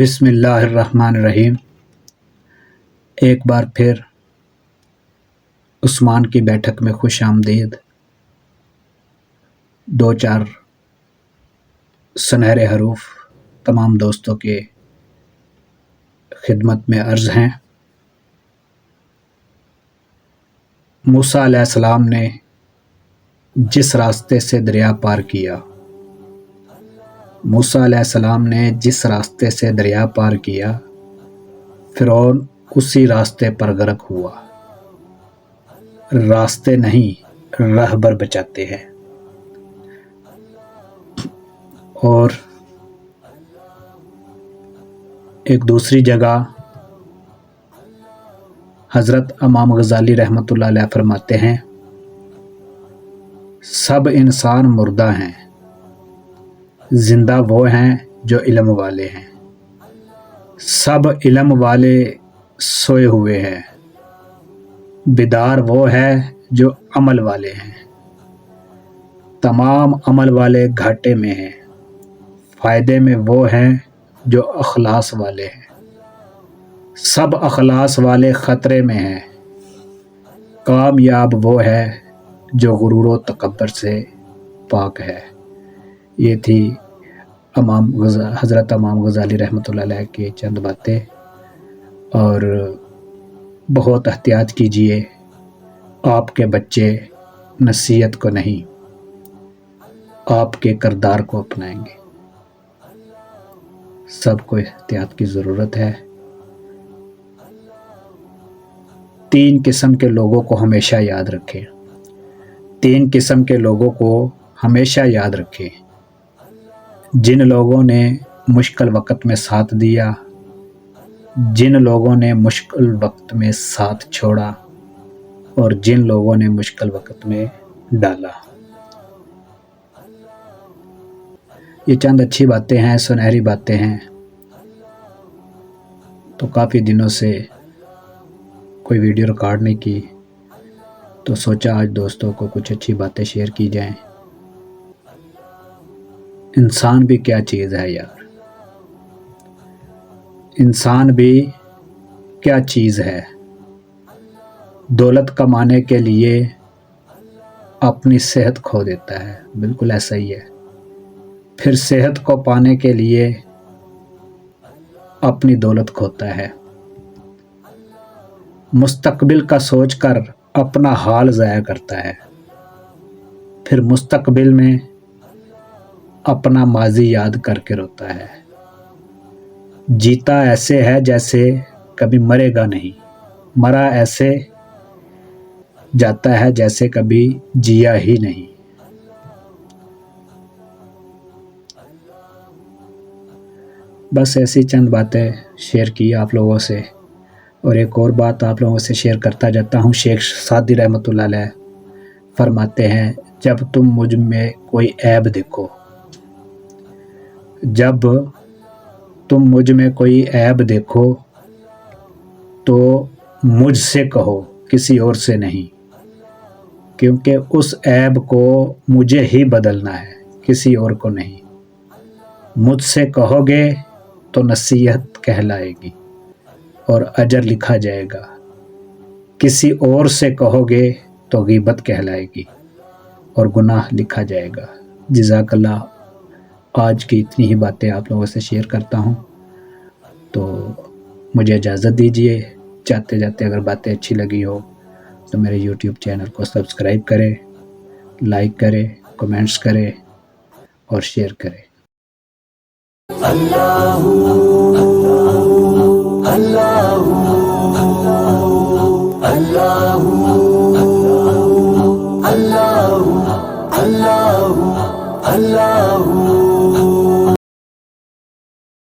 بسم اللہ الرحمن الرحیم۔ ایک بار پھر عثمان کی بیٹھک میں خوش آمدید دو چار سنہرے حروف تمام دوستوں کے خدمت میں عرض ہیں۔ موسیٰ علیہ السلام نے جس راستے سے دریا پار کیا موسیٰ علیہ السلام نے جس راستے سے دریا پار کیا، فرعون اسی راستے پر غرق ہوا۔ راستے نہیں رہبر بچاتے ہیں۔ اور ایک دوسری جگہ حضرت امام غزالی رحمۃ اللہ علیہ فرماتے ہیں، سب انسان مردہ ہیں۔ زندہ وہ ہیں جو علم والے ہیں۔ سب علم والے سوئے ہوئے ہیں۔ بیدار وہ ہے جو عمل والے ہیں۔ تمام عمل والے گھاٹے میں ہیں۔ فائدے میں وہ ہیں جو اخلاص والے ہیں۔ سب اخلاص والے خطرے میں ہیں۔ کامیاب وہ ہے جو غرور و تکبر سے پاک ہے۔ یہ تھی امام غزا، حضرت امام غزالی رحمۃ اللہ علیہ کی چند باتیں اور بہت احتیاط کیجیے آپ کے بچے نصیحت کو نہیں، آپ کے کردار کو اپنائیں گے۔ سب کو احتیاط کی ضرورت ہے۔ تین قسم کے لوگوں کو ہمیشہ یاد رکھیں۔ تین قسم کے لوگوں کو ہمیشہ یاد رکھیں۔ جن لوگوں نے مشکل وقت میں ساتھ دیا، جن لوگوں نے مشکل وقت میں ساتھ چھوڑا اور جن لوگوں نے مشکل وقت میں ڈالا۔ یہ چند اچھی باتیں ہیں، سنہری باتیں ہیں۔ تو کافی دنوں سے کوئی ویڈیو ریکارڈ نہیں کی، تو سوچا آج دوستوں کو کچھ اچھی باتیں شیئر کی جائیں۔ انسان بھی کیا چیز ہے یار؟ انسان بھی کیا چیز ہے؟ دولت کمانے کے لیے اپنی صحت کھو دیتا ہے، بالکل ایسا ہی ہے۔ پھر صحت کو پانے کے لیے اپنی دولت کھوتا ہے۔ مستقبل کا سوچ کر اپنا حال ضائع کرتا ہے۔ پھر مستقبل میں اپنا ماضی یاد کر کے روتا ہے۔ جیتا ایسے ہے جیسے کبھی مرے گا نہیں۔ مرا ایسے جاتا ہے جیسے کبھی جیا ہی نہیں۔ بس ایسی چند باتیں شیئر کی آپ لوگوں سے۔ اور ایک اور بات آپ لوگوں سے شیئر کرتا جاتا ہوں۔ شیخ سعدی رحمۃ اللہ علیہ فرماتے ہیں، جب تم مجھ میں کوئی عیب دیکھو جب تم مجھ میں کوئی عیب دیکھو تو مجھ سے کہو، کسی اور سے نہیں، کیونکہ اس عیب کو مجھے ہی بدلنا ہے، کسی اور کو نہیں۔ مجھ سے کہو گے تو نصیحت کہلائے گی اور اجر لکھا جائے گا۔ کسی اور سے کہو گے تو غیبت کہلائے گی اور گناہ لکھا جائے گا۔ جزاک اللہ آج کی اتنی ہی باتیں آپ لوگوں سے شیئر کرتا ہوں۔ تو مجھے اجازت دیجیے جاتے جاتے اگر باتیں اچھی لگی ہو تو میرے یوٹیوب چینل کو سبسکرائب کرے لائک کرے کمنٹس کرے اور شیئر کرے اللہ